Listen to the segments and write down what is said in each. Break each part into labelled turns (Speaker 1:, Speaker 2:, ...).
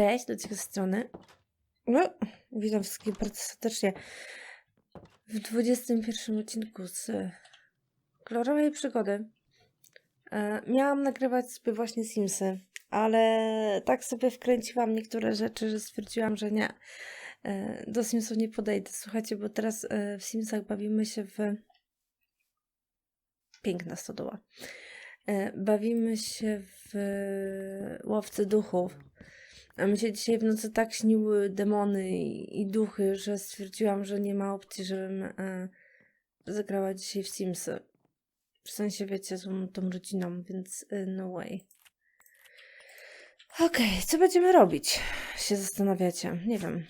Speaker 1: Cześć, do tej strony. No, witam wszystkich bardzo serdecznie w 21 odcinku z kolorowej przygody. E, miałam nagrywać sobie właśnie Simsy, ale tak sobie wkręciłam niektóre rzeczy, że stwierdziłam, że nie. E, do Simsów nie podejdę. Słuchajcie, bo teraz e, w Simsach bawimy się w. Piękna stodoła. E, bawimy się w łowcy duchów. A mi się dzisiaj w nocy tak śniły demony i, i duchy, że stwierdziłam, że nie ma opcji, żebym e, zagrała dzisiaj w Simsy. W sensie, wiecie, z tą- rodziną, więc e, no way. Okej, co będziemy robić? Się zastanawiacie. Nie wiem.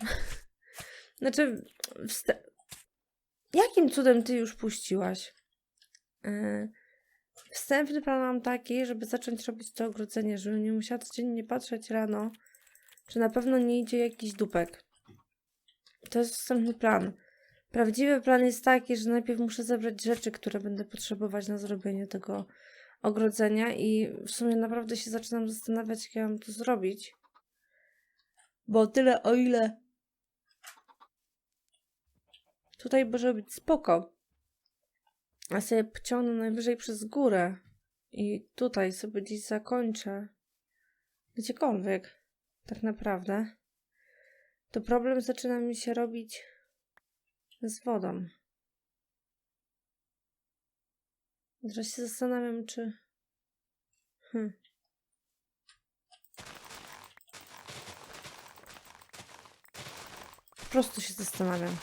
Speaker 1: Znaczy, jakim cudem ty już puściłaś? E, Wstępny plan mam taki, żeby zacząć robić to ogrodzenie, żebym nie musiała codziennie patrzeć rano, czy na pewno nie idzie jakiś dupek. To jest wstępny plan. Prawdziwy plan jest taki, że najpierw muszę zebrać rzeczy, które będę potrzebować na zrobienie tego ogrodzenia i w sumie naprawdę się zaczynam zastanawiać, jak ja mam to zrobić. Bo tyle o ile tutaj może być spoko, a sobie pociągnę najwyżej przez górę i tutaj sobie gdzieś zakończę. Gdziekolwiek, tak naprawdę. To problem zaczyna mi się robić z wodą. Teraz się zastanawiam, czy. Hm. Po prostu się zastanawiam.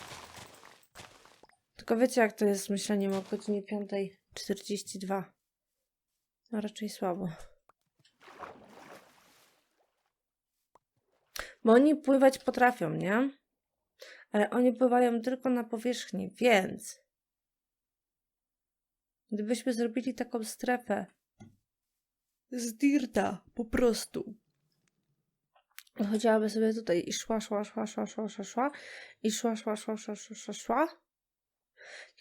Speaker 1: Tylko wiecie, jak to jest myśleniem o godzinie 5.42. No raczej słabo. Bo oni pływać potrafią, nie? Ale oni pływają tylko na powierzchni, więc gdybyśmy zrobili taką strefę z dirta, po prostu. Chodziłaby sobie tutaj i szła, szła, szła, szła, szła, szła, szła i szła, szła, szła, szła, szła, szła, szła.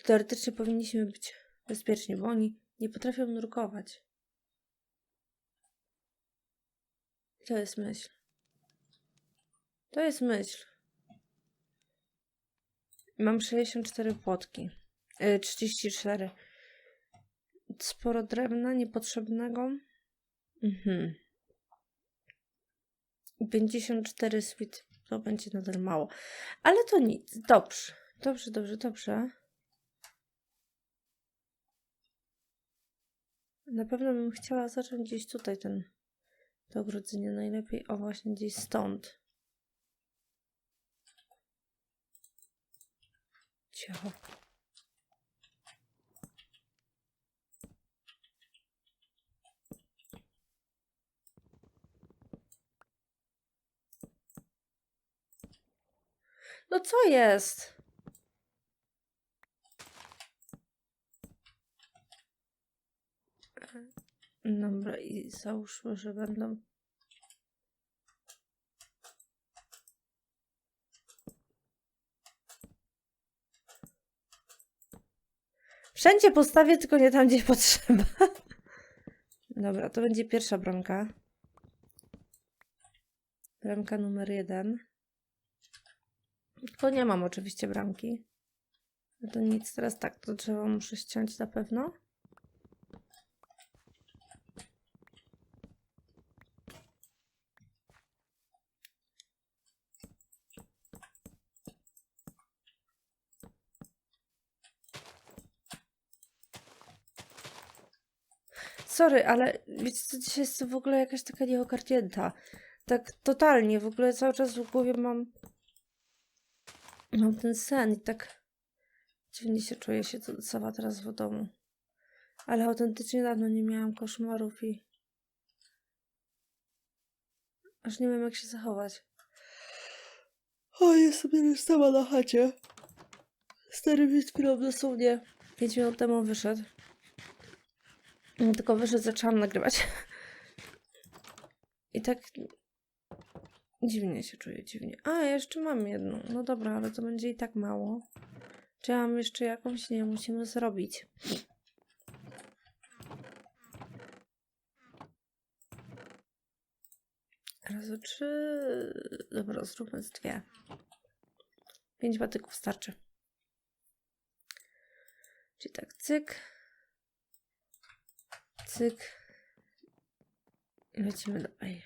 Speaker 1: Teoretycznie powinniśmy być bezpieczni, bo oni nie potrafią nurkować. To jest myśl. To jest myśl. Mam 64 płotki. Yy, 34. Sporo drewna niepotrzebnego. Mhm. I 54 sweet. To będzie nadal mało. Ale to nic. Dobrze. Dobrze, dobrze, dobrze. Na pewno bym chciała zacząć gdzieś tutaj ten ogrodzenie. Najlepiej o właśnie gdzieś stąd. Cicho. No co jest? Dobra, i załóżmy, że będą. Wszędzie postawię, tylko nie tam, gdzie potrzeba. Dobra, to będzie pierwsza bramka. Bramka numer jeden. Tylko nie mam oczywiście bramki. To nic, teraz tak, to drzewo muszę ściąć na pewno. Sorry, ale wiecie co, dzisiaj jest w ogóle jakaś taka nieogarnięta. Tak totalnie, w ogóle cały czas w głowie mam mam ten sen i tak dziwnie się czuję się sama teraz w domu. Ale autentycznie dawno nie miałam koszmarów i aż nie wiem jak się zachować. O, jestem teraz sama na chacie. Stary przed chwilą dosłownie 5 minut temu wyszedł. No, Tylko wyszedł, zaczęłam nagrywać. I tak dziwnie się czuję, dziwnie. A, jeszcze mam jedną. No dobra, ale to będzie i tak mało. Czy ja mam jeszcze jakąś? Nie, musimy zrobić. Raz trzy. Dobra, zróbmy z dwie. Pięć batyków starczy. Czyli tak, cyk. Cyk. Lecimy dalej.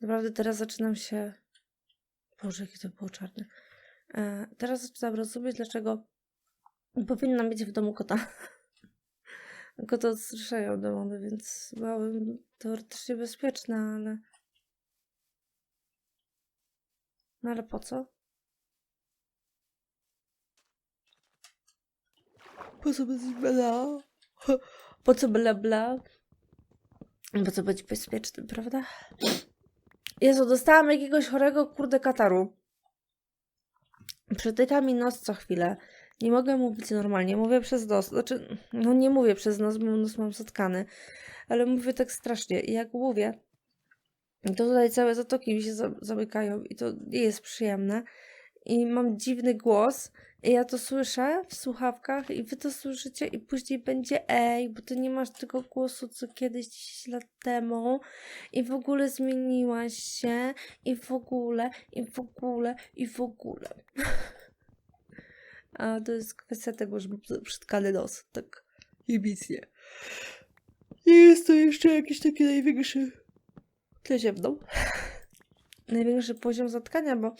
Speaker 1: Naprawdę teraz zaczynam się. Boże, jakie to było czarne. E, teraz zaczynam rozumieć, dlaczego powinna mieć w domu kota. Koty odstraszają domowe, więc byłabym teoretycznie bezpieczna, ale. No ale po co? Po co być bla? Po co bla bla? Po co być bezpiecznym, prawda? Jezu, dostałam jakiegoś chorego kurde kataru. Przytyka mi nos co chwilę. Nie mogę mówić normalnie. Mówię przez nos. Znaczy, no nie mówię przez nos, bo nos mam zatkany. Ale mówię tak strasznie. I jak mówię, to tutaj całe zatoki mi się za- zamykają i to nie jest przyjemne. I mam dziwny głos. I ja to słyszę w słuchawkach i wy to słyszycie i później będzie ej, bo ty nie masz tego głosu, co kiedyś 10 lat temu i w ogóle zmieniłaś się i w ogóle, i w ogóle, i w ogóle. A to jest kwestia tego, że mam przytkany nos, tak jebicnie. Nie jest to jeszcze jakiś taki największy tyle ze mną. Największy poziom zatkania, bo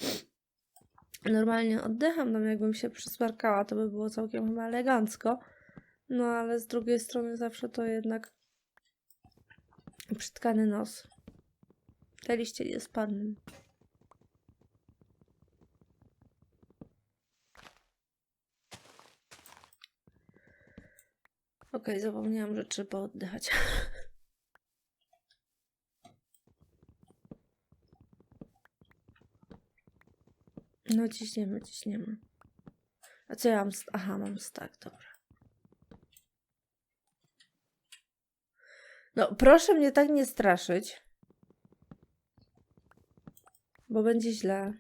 Speaker 1: normalnie oddycham, tam jakbym się przysmarkała, to by było całkiem chyba elegancko. No ale z drugiej strony zawsze to jednak przytkany nos. Te liście nie spadną. Okej, zapomniałam, że trzeba oddychać. No ciśniemy, ciśniemy. A co ja mam? Aha, mam stak, dobra. No, proszę mnie tak nie straszyć. Bo będzie źle.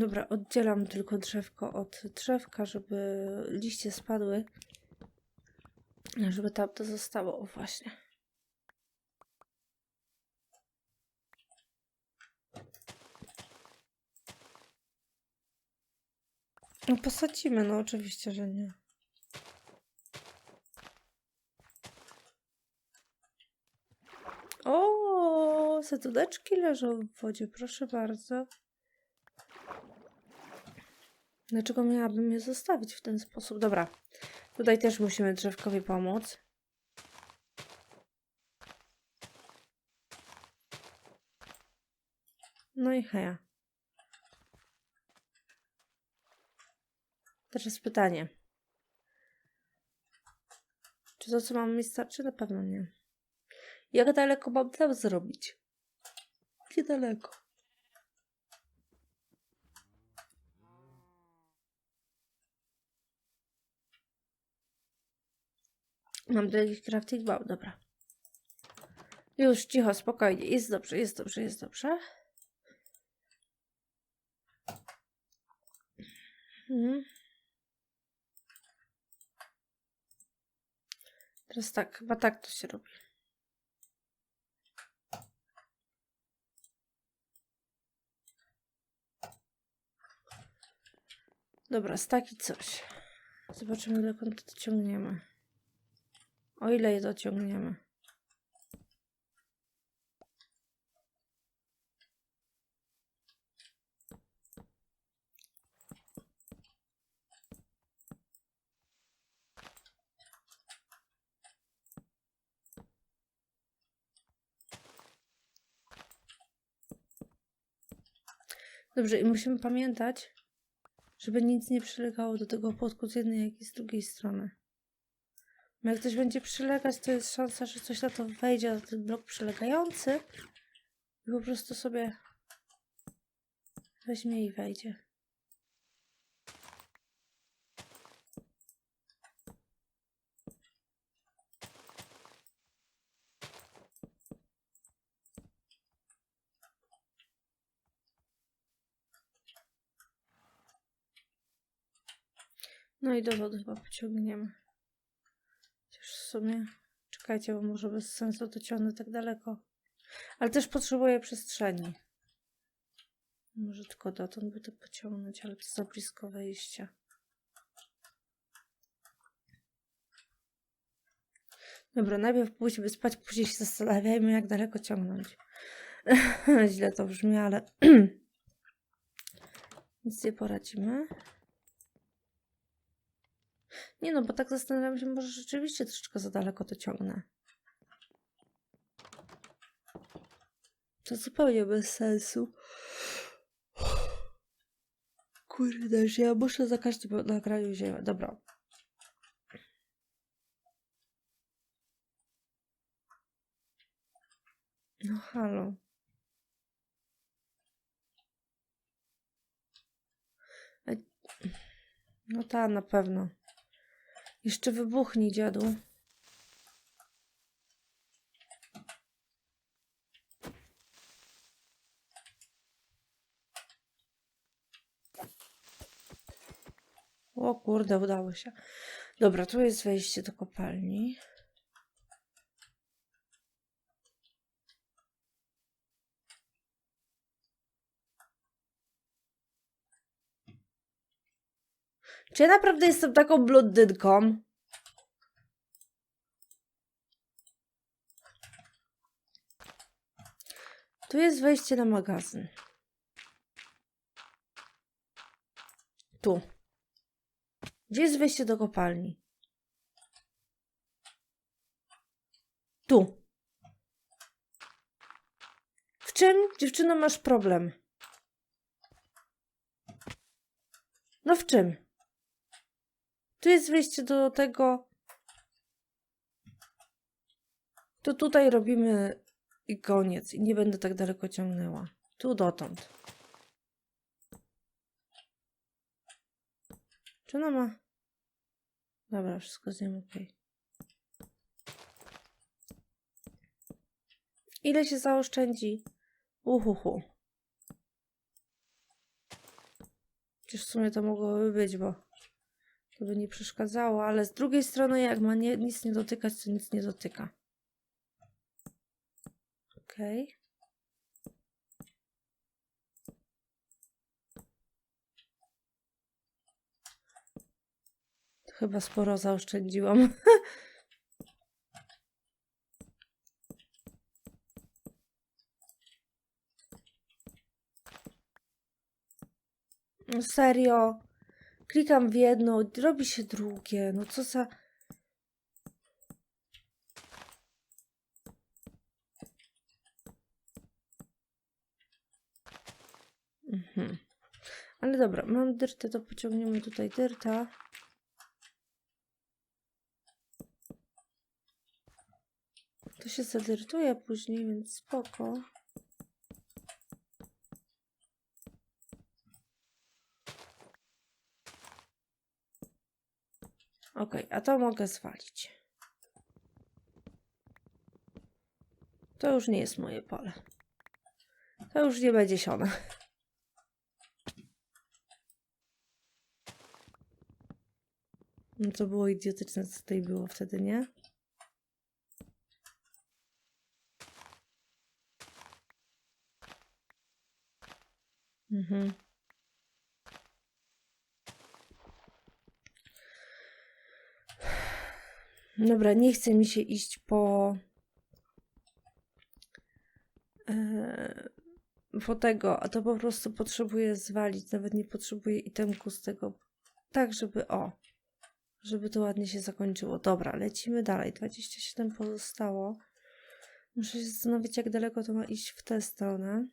Speaker 1: Dobra, oddzielam tylko drzewko od drzewka, żeby liście spadły. Żeby tam to zostało. O, właśnie. No posadzimy, no oczywiście, że nie. O, setudeczki leżą w wodzie, proszę bardzo. Dlaczego miałabym je zostawić w ten sposób? Dobra, tutaj też musimy drzewkowi pomóc. No i heja. Teraz pytanie. Czy to, co mam mi starczy? Na pewno nie. Jak daleko mam tam zrobić? Niedaleko. Mam do crafting? Wow, dobra. Już, cicho, spokojnie. Jest dobrze, jest dobrze, jest dobrze. Mhm. Teraz tak, chyba tak to się robi. Dobra, staki coś. Zobaczymy, dokąd to ciągniemy. O ile je dociągniemy. Dobrze, i musimy pamiętać, żeby nic nie przylegało do tego płotku z jednej, jak i z drugiej strony. Jak ktoś będzie przylegać, to jest szansa, że coś na to wejdzie, na ten blok przylegający i po prostu sobie weźmie i wejdzie. No i do wody chyba pociągniemy. Sumie... Czekajcie, bo może bez sensu dociągnę tak daleko. Ale też potrzebuję przestrzeni. Może tylko dotąd by to pociągnąć, ale to za blisko wejścia. Dobra, najpierw pójdźmy spać, później się zastanawiajmy, jak daleko ciągnąć. Źle to brzmi, ale nic nie poradzimy. Nie no, bo tak zastanawiam się, może rzeczywiście troszeczkę za daleko to ciągnę. To zupełnie bez sensu. Kurde, że ja muszę za każdym nagraniu ziemię. Dobra. No halo. E, No ta, na pewno. Jeszcze wybuchnij, dziadu. O kurde, udało się. Dobra, tu jest wejście do kopalni. Czy ja naprawdę jestem taką blondynką? Tu jest wejście na magazyn. Tu. Gdzie jest wejście do kopalni? Tu. W czym, dziewczyno, masz problem? No w czym? Tu jest wejście do tego. To tutaj robimy i koniec. I nie będę tak daleko ciągnęła. Tu dotąd. Czy ona ma? Dobra, wszystko z nią ok. Ile się zaoszczędzi? Uhuhu. Przecież w sumie to mogłoby być, bo to by nie przeszkadzało, ale z drugiej strony jak ma nie, nic nie dotykać, to nic nie dotyka. To Chyba sporo zaoszczędziłam. Serio. Klikam w jedno, robi się drugie. No co za. Mhm. Ale dobra, mam dyrtę, to pociągniemy tutaj dyrta. To się zadyrtuje później, więc spoko. Ok, a to mogę zwalić. To już nie jest moje pole. To już nie będzie sione. No to było idiotyczne, co tutaj było wtedy, nie? Mhm. Dobra, nie chce mi się iść po. e, po tego, a to po prostu potrzebuję zwalić. Nawet nie potrzebuję itemku z tego. Tak, żeby o. Żeby to ładnie się zakończyło. Dobra, lecimy dalej. 27 pozostało. Muszę się zastanowić, jak daleko to ma iść w tę stronę.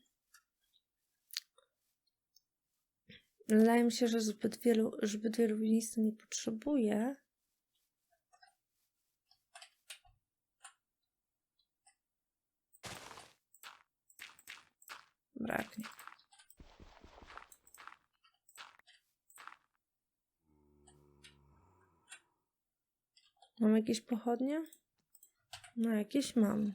Speaker 1: Wydaje mi się, że zbyt wielu, zbyt wielu miejsc nie potrzebuje. Braknie. Mam jakieś pochodnie? No, jakieś mam.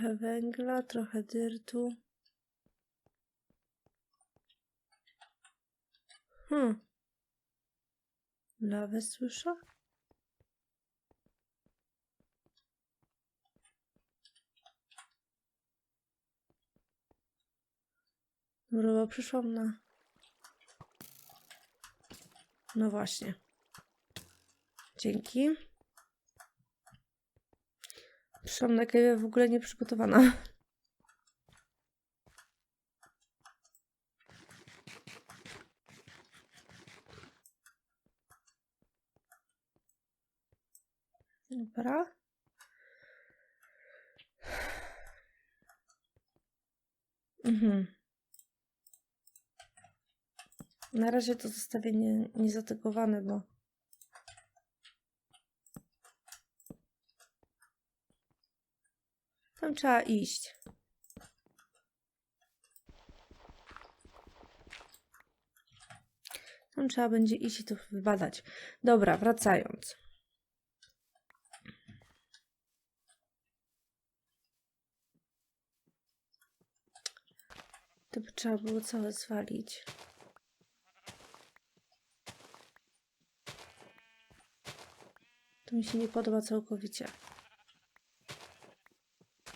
Speaker 1: Trochę węgla, trochę dyrtu. Hmm. Lawę słyszę? Dobra, bo przyszłam na... No właśnie. Dzięki. Przyszłam na kawę w ogóle nieprzygotowana. Dobra. Mhm. Na razie to zostawię nie, niezatykowane, bo tam trzeba iść. Tam trzeba będzie iść i to wybadać. Dobra, wracając. To by trzeba było całe zwalić. To mi się nie podoba całkowicie.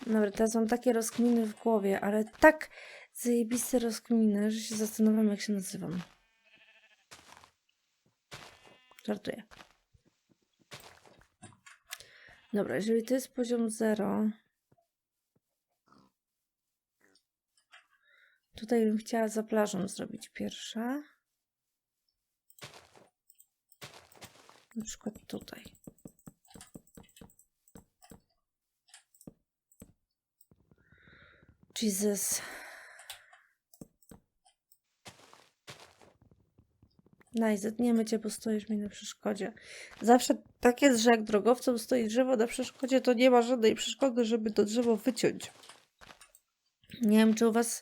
Speaker 1: Dobra, teraz mam takie rozkminy w głowie, ale tak zajebiste rozkminy, że się zastanawiam, jak się nazywam. Żartuję. Dobra, jeżeli to jest poziom 0, tutaj bym chciała za plażą zrobić pierwsze. Na przykład tutaj. Jesus. Daj, zetniemy cię, bo stoisz mi na przeszkodzie. Zawsze tak jest, że jak drogowcom stoi drzewo na przeszkodzie, to nie ma żadnej przeszkody, żeby to drzewo wyciąć. Nie wiem, czy u was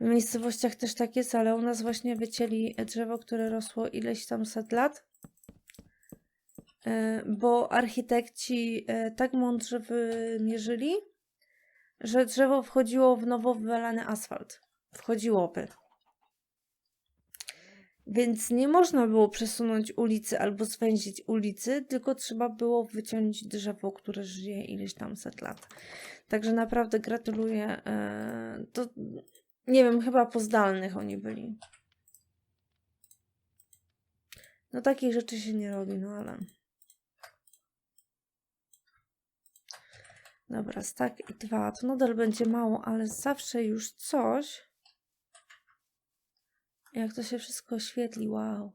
Speaker 1: w miejscowościach też tak jest, ale u nas właśnie wycięli drzewo, które rosło ileś tam set lat. E, Bo architekci e, tak mądrze wymierzyli, że drzewo wchodziło w nowo wywalany asfalt. Wchodziłoby. Więc nie można było przesunąć ulicy albo zwęzić ulicy, tylko trzeba było wyciąć drzewo, które żyje ileś tam set lat. Także naprawdę gratuluję. e, To nie wiem, chyba po zdalnych oni byli. No takich rzeczy się nie robi, no ale. Dobra, stack i dwa. To nadal będzie mało, ale zawsze już coś. Jak to się wszystko oświetli, wow.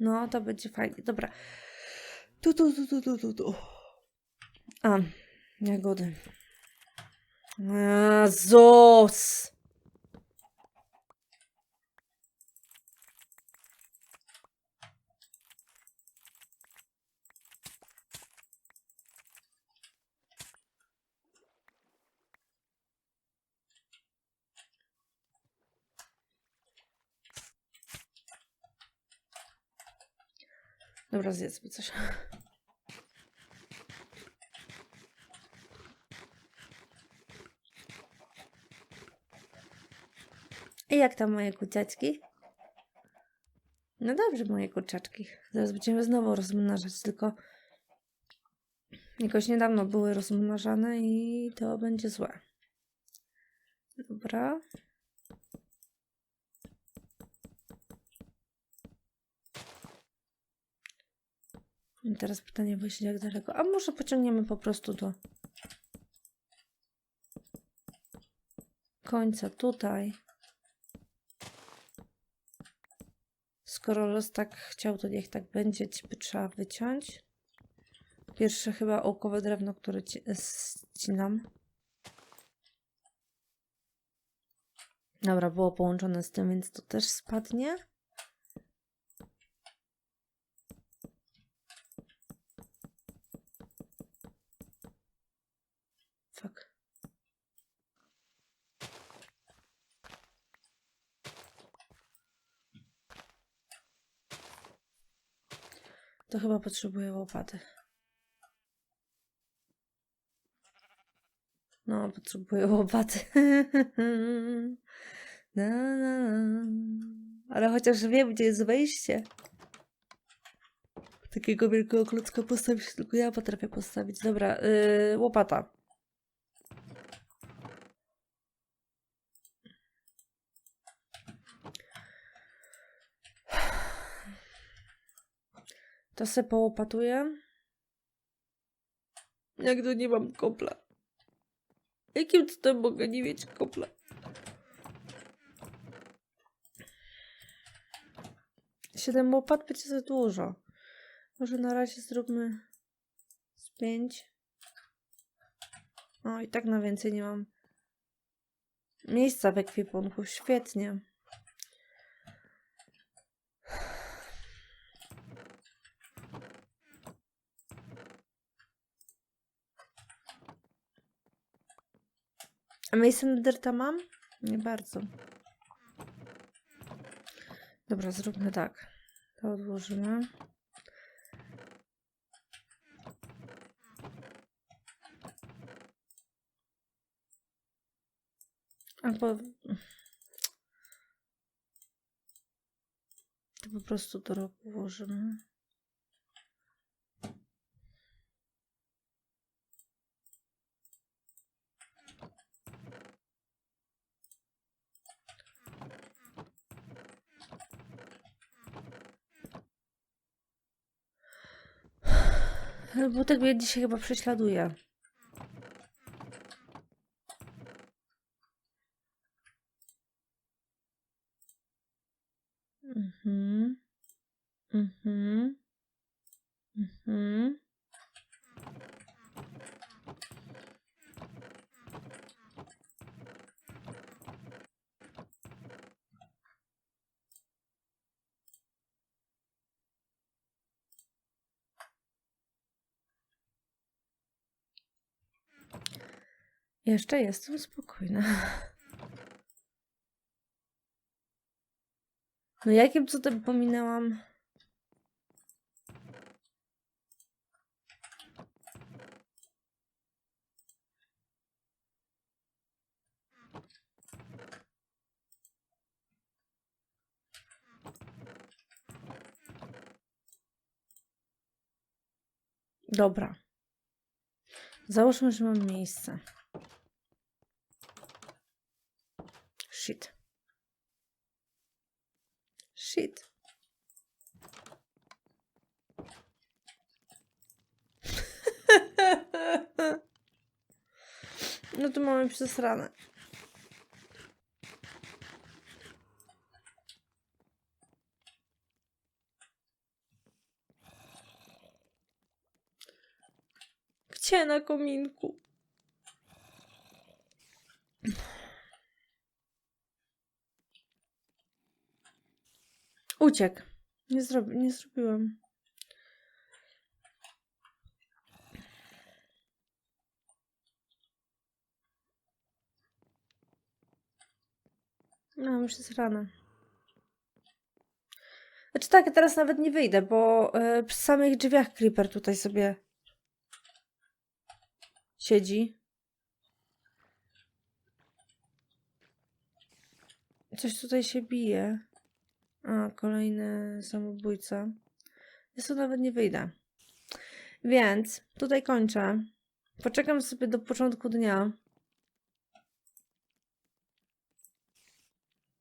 Speaker 1: No, to będzie fajnie. Dobra. Tu, tu, tu, tu, tu, tu, tu. A, jagody. Jezus! Dobra, zjedzmy coś. I jak tam moje kurczaczki? No dobrze, moje kurczaczki. Zaraz będziemy znowu rozmnażać, tylko jakoś niedawno były rozmnażane i to będzie złe. Dobra. Teraz pytanie właśnie jak daleko. A może pociągniemy po prostu do końca tutaj. Skoro los tak chciał, to niech tak będzie. Trzeba wyciąć. Pierwsze chyba ołkowe drewno, które ci- ścinam. Dobra, było połączone z tym, więc to też spadnie. Fuck. To chyba potrzebuję łopaty. No, potrzebuję łopaty. na, na, na. Ale chociaż wiem, gdzie jest wejście. Takiego wielkiego klocka postawić, tylko ja potrafię postawić. Dobra, yy, łopata. To se połopatuję. Jak to nie mam kopla? Jakim cudem mogę nie mieć kopla? Siedem łopat będzie za dużo. Może na razie zróbmy z pięć. O, i tak na więcej nie mam miejsca w ekwipunku. Świetnie. A Mason Dirta mam? Nie bardzo. Dobra, zróbmy tak. To odłożymy. Albo... To po prostu do roku włożymy. Bo tak mnie dzisiaj chyba prześladuje. Mhm. Mhm. Mhm. Jeszcze jestem spokojna. No jakim cudem pominęłam? Dobra. Załóżmy, że mam miejsce. Shit. Shit. No to mamy przesrane. Gdzie na kominku? Uciekł. Nie, zrobi nie zrobiłam. No, już jest rano. Znaczy tak, ja teraz nawet nie wyjdę, bo y, przy samych drzwiach Creeper tutaj sobie siedzi. Coś tutaj się bije. A, kolejny samobójca. Ja tu nawet nie wyjdę. Więc tutaj kończę. Poczekam sobie do początku dnia.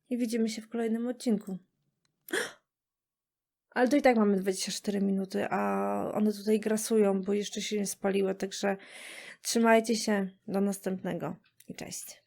Speaker 1: I widzimy się w kolejnym odcinku. Ale to i tak mamy 24 minuty, a one tutaj grasują, bo jeszcze się nie spaliły, także trzymajcie się. Do następnego i cześć.